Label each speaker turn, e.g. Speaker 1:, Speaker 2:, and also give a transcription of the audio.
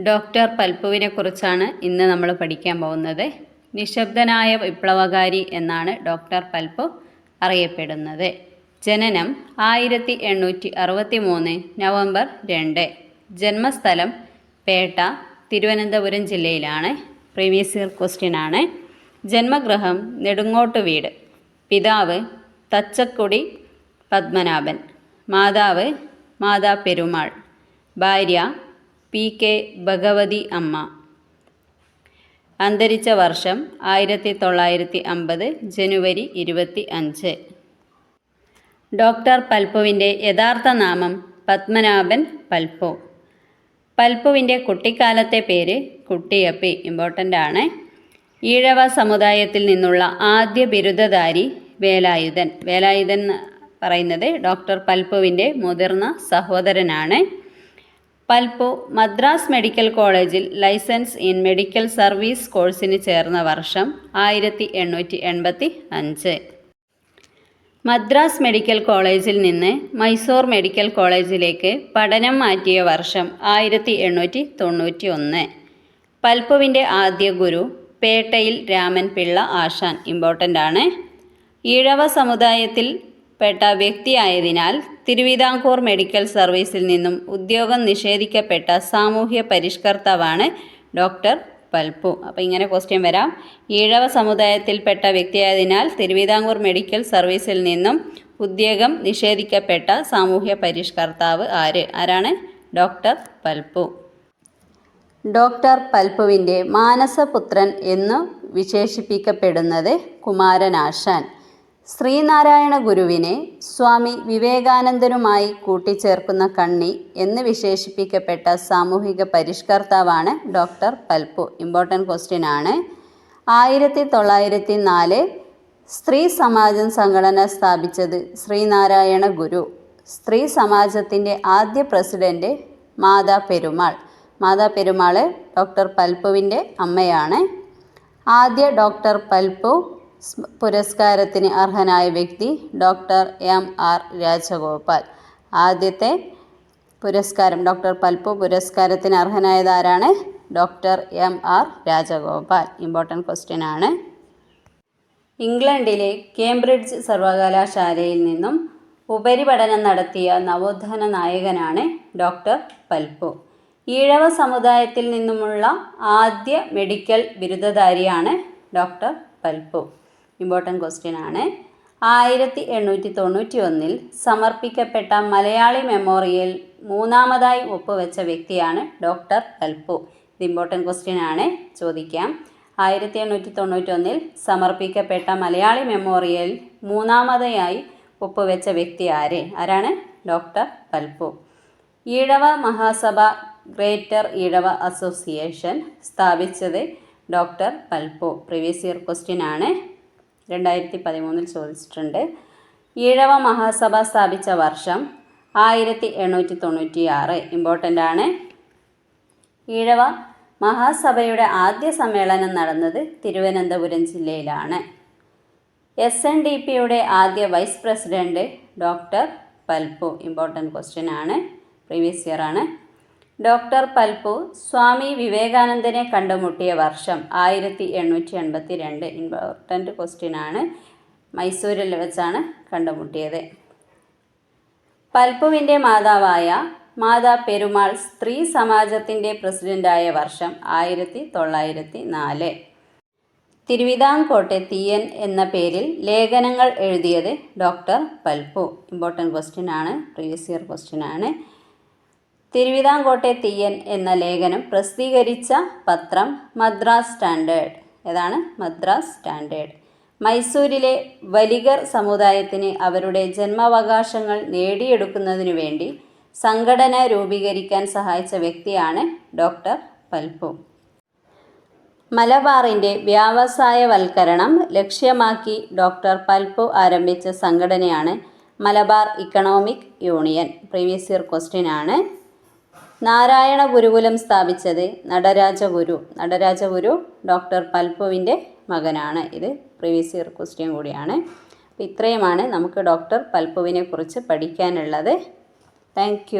Speaker 1: Doctor പൽപ്പുവിനെ കുറിച്ചാണ് ഇന്ന് നമ്മൾ പഠിക്കാൻ പോകുന്നത്. നിശബ്ദനായ വിപ്ലവകാരി എന്നാണ് ഡോക്ടർ പൽപ്പു അറിയപ്പെടുന്നത്. ജനനം ആയിരത്തി എണ്ണൂറ്റി അറുപത്തി മൂന്ന് നവംബർ രണ്ട്. ജന്മസ്ഥലം പേട്ട തിരുവനന്തപുരം ജില്ലയിലാണ്. പ്രീവിയസ് ഇയർ ക്വസ്റ്റ്യൻ ആണ്. ജന്മഗൃഹം നെടുങ്ങോട്ട് വീട്. പിതാവ് തച്ചക്കുടി പത്മനാഭൻ. മാതാവ് മാതാ പെരുമാൾ ഭാര്യ പി കെ ഭഗവതി അമ്മ. അന്തരിച്ച വർഷം ആയിരത്തി തൊള്ളായിരത്തി അമ്പത് ജനുവരി ഇരുപത്തി അഞ്ച് ഡോക്ടർ പൽപ്പുവിന്റെ യഥാർത്ഥ നാമം പത്മനാഭൻ പൽപ്പു. പൽപ്പുവിന്റെ കുട്ടിക്കാലത്തെ പേര് കുട്ടിയപ്പി ഇമ്പോർട്ടന്റ് ആണ്. ഈഴവ സമുദായത്തിൽ നിന്നുള്ള ആദ്യ ബിരുദധാരി വേലായുധൻ. വേലായുധൻ പറയുന്നത് ഡോക്ടർ പൽപ്പുവിന്റെ മുതിർന്ന സഹോദരനാണ്. പൽപ്പു മദ്രാസ് മെഡിക്കൽ കോളേജിൽ ലൈസൻസ് ഇൻ മെഡിക്കൽ സർവീസ് കോഴ്സിന് ചേർന്ന വർഷം ആയിരത്തി എണ്ണൂറ്റി എൺപത്തി അഞ്ച്. മദ്രാസ് മെഡിക്കൽ കോളേജിൽ നിന്ന് മൈസൂർ മെഡിക്കൽ കോളേജിലേക്ക് പഠനം മാറ്റിയ വർഷം ആയിരത്തി എണ്ണൂറ്റി തൊണ്ണൂറ്റി ഒന്ന്. പൽപ്പുവിന്റെ ആദ്യ ഗുരു പേട്ടയിൽ രാമൻ പിള്ള ആശാൻ ഇമ്പോർട്ടന്റ് ആണ്. ഈഴവ സമുദായത്തിൽ പെട്ട വ്യക്തിയായതിനാൽ തിരുവിതാംകൂർ മെഡിക്കൽ സർവീസിൽ നിന്നും ഉദ്യോഗം നിഷേധിക്കപ്പെട്ട സാമൂഹ്യ പരിഷ്കർത്താവാണ് ഡോക്ടർ പൽപ്പു. അപ്പോൾ ഇങ്ങനെ ക്വസ്റ്റ്യൻ വരാം. ഈഴവ സമുദായത്തിൽപ്പെട്ട വ്യക്തിയായതിനാൽ തിരുവിതാംകൂർ മെഡിക്കൽ സർവീസിൽ നിന്നും ഉദ്യോഗം നിഷേധിക്കപ്പെട്ട സാമൂഹ്യ പരിഷ്കർത്താവ് ആര്? ആരാണ്? ഡോക്ടർ പൽപ്പു. ഡോക്ടർ പൽപ്പുവിന്റെ മാനസപുത്രൻ എന്നു വിശേഷിപ്പിക്കപ്പെടുന്നത് കുമാരനാശാൻ. ശ്രീനാരായണ ഗുരുവിനെ സ്വാമി വിവേകാനന്ദനുമായി കൂട്ടിച്ചേർക്കുന്ന കണ്ണി എന്ന് വിശേഷിപ്പിക്കപ്പെട്ട സാമൂഹിക പരിഷ്കർത്താവാണ് ഡോക്ടർ പൽപ്പു. ഇമ്പോർട്ടന്റ് ക്വസ്റ്റ്യൻ ആണ്. ആയിരത്തി തൊള്ളായിരത്തി നാല് സ്ത്രീ സമാജം സംഘടന സ്ഥാപിച്ചത് ശ്രീനാരായണ ഗുരു സ്ത്രീ സമാജത്തിന്റെ ആദ്യ പ്രസിഡന്റ് മാതാ പെരുമാൾ. മാതാ പെരുമാൾ ഡോക്ടർ പൽപ്പുവിന്റെ അമ്മയാണ്. ആദ്യ ഡോക്ടർ പൽപ്പു സ് പുരസ്കാരത്തിന് അർഹനായ വ്യക്തി ഡോക്ടർ എം ആർ രാജഗോപാൽ. ആദ്യത്തെ പുരസ്കാരം ഡോക്ടർ പൽപ്പു പുരസ്കാരത്തിന് അർഹനായത് ആരാണ് doctor M R Rajagopal. Important question ആണ്. ഇംഗ്ലണ്ടിലെ കേംബ്രിഡ്ജ് സർവകലാശാലയിൽ നിന്നും ഉപരിപഠനം നടത്തിയ നവോത്ഥാന നായകനാണ് ഡോക്ടർ പൽപ്പു. ഈഴവ സമുദായത്തിൽ നിന്നുമുള്ള ആദ്യ മെഡിക്കൽ ബിരുദധാരിയാണ് ഡോക്ടർ പൽപ്പു. ഇമ്പോർട്ടന്റ് ക്വസ്റ്റ്യൻ ആണ്. ആയിരത്തി എണ്ണൂറ്റി തൊണ്ണൂറ്റി ഒന്നിൽ സമർപ്പിക്കപ്പെട്ട മലയാളി മെമ്മോറിയൽ മൂന്നാമതായി ഒപ്പുവെച്ച വ്യക്തിയാണ് ഡോക്ടർ കൽപ്പു ഇത് ഇമ്പോർട്ടന്റ് ക്വസ്റ്റ്യൻ ആണ്. ചോദിക്കാം. ആയിരത്തി എണ്ണൂറ്റി തൊണ്ണൂറ്റി ഒന്നിൽ സമർപ്പിക്കപ്പെട്ട മലയാളി മെമ്മോറിയൽ മൂന്നാമതായി ഒപ്പുവെച്ച വ്യക്തി ആര്? ആരാണ്? Doctor Palpu Ezhava Mahasabha greater Ezhava association സ്ഥാപിച്ചത് doctor Palpu previous year question ആണ്. രണ്ടായിരത്തി പതിമൂന്നിൽ ചോദിച്ചിട്ടുണ്ട്. ഈഴവ മഹാസഭ സ്ഥാപിച്ച വർഷം ആയിരത്തി എണ്ണൂറ്റി തൊണ്ണൂറ്റി ആറ് ഇമ്പോർട്ടന്റ് ആണ്. ഈഴവ മഹാസഭയുടെ ആദ്യ സമ്മേളനം നടന്നത് തിരുവനന്തപുരം ജില്ലയിലാണ്. എസ് എൻ ഡി പിയുടെ ആദ്യ vice president doctor Palpu important question ആണ്. പ്രീവിയസ് ഇയർ ആണ്. ഡോക്ടർ പൽപു സ്വാമി വിവേകാനന്ദനെ കണ്ടുമുട്ടിയ വർഷം ആയിരത്തി എണ്ണൂറ്റി എൺപത്തി രണ്ട് ഇമ്പോർട്ടന്റ് ക്വസ്റ്റ്യൻ ആണ് മൈസൂരിൽ വെച്ചാണ് കണ്ടുമുട്ടിയത്. പൽപുവിന്റെ മാതാവായ മാതാ പെരുമാൾ സ്ത്രീ സമാജത്തിന്റെ പ്രസിഡന്റായ വർഷം ആയിരത്തി തൊള്ളായിരത്തി നാല് തിരുവിതാംകോട്ടെ തീയൻ എന്ന പേരിൽ ലേഖനങ്ങൾ എഴുതിയത് ഡോക്ടർ പൽപു. ഇമ്പോർട്ടന്റ് ക്വസ്റ്റ്യൻ ആണ് പ്രീവിയസ് ഇയർ ക്വസ്റ്റ്യൻ ആണ് തിരുവിതാംകോട്ടെ തീയൻ എന്ന ലേഖനം പ്രസിദ്ധീകരിച്ച പത്രം മദ്രാസ് സ്റ്റാൻഡേർഡ്. ഏതാണ്? മദ്രാസ് സ്റ്റാൻഡേർഡ്. മൈസൂരിലെ വലിഗർ സമുദായത്തിന് അവരുടെ ജന്മാവകാശങ്ങൾ നേടിയെടുക്കുന്നതിനു വേണ്ടി സംഘടന രൂപീകരിക്കാൻ സഹായിച്ച വ്യക്തിയാണ് ഡോക്ടർ പൽപു മലബാറിന്റെ വ്യാവസായവൽക്കരണം ലക്ഷ്യമാക്കി ഡോക്ടർ പൽപു ആരംഭിച്ച സംഘടനയാണ് Malabar economic union. Previous year question ആണ്. നാരായണ ഗുരുകുലം സ്ഥാപിച്ചത് നടരാജഗുരു. നടരാജഗുരു ഡോക്ടർ പൽപ്പുവിന്റെ മകനാണ്. ഇത് പ്രീവിയസ് ഇയർ ക്വസ്റ്റ്യൻ കൂടിയാണ്. അപ്പോൾ ഇത്രയുമാണ് നമുക്ക് ഡോക്ടർ പൽപുവിനെ കുറിച്ച് പഠിക്കാനുള്ളത്. താങ്ക്